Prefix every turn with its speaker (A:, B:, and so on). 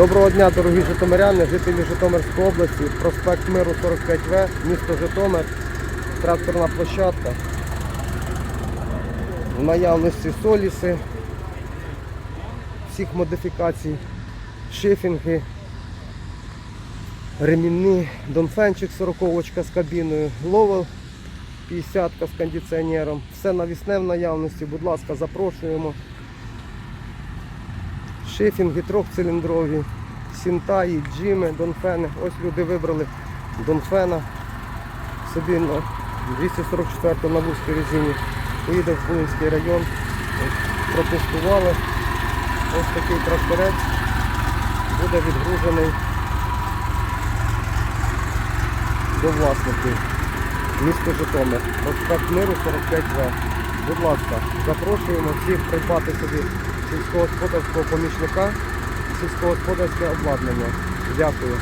A: Доброго дня, дорогі житомиряни, жителі Житомирської області, проспект Миру 45В, місто Житомир, тракторна площадка. В наявності соліси, всіх модифікацій, шифінги, ремінні, донфенчик 40 з кабіною, ловел 50 з кондиціонером. Все навісне в наявності, будь ласка, запрошуємо. Шифінги трьохциліндрові, сінтаї, джими, донфени. Ось люди вибрали донфена собі на 244 на вузькій резині. Поїде в Волинський район. Протестували. Ось такий тракторець буде відгружений до власників. Місто Житомир. Проспект Миру 45В. Будь ласка, запрошуємо всіх придбати собі сільськогосподарського помічника, сільськогосподарське обладнання. Дякую.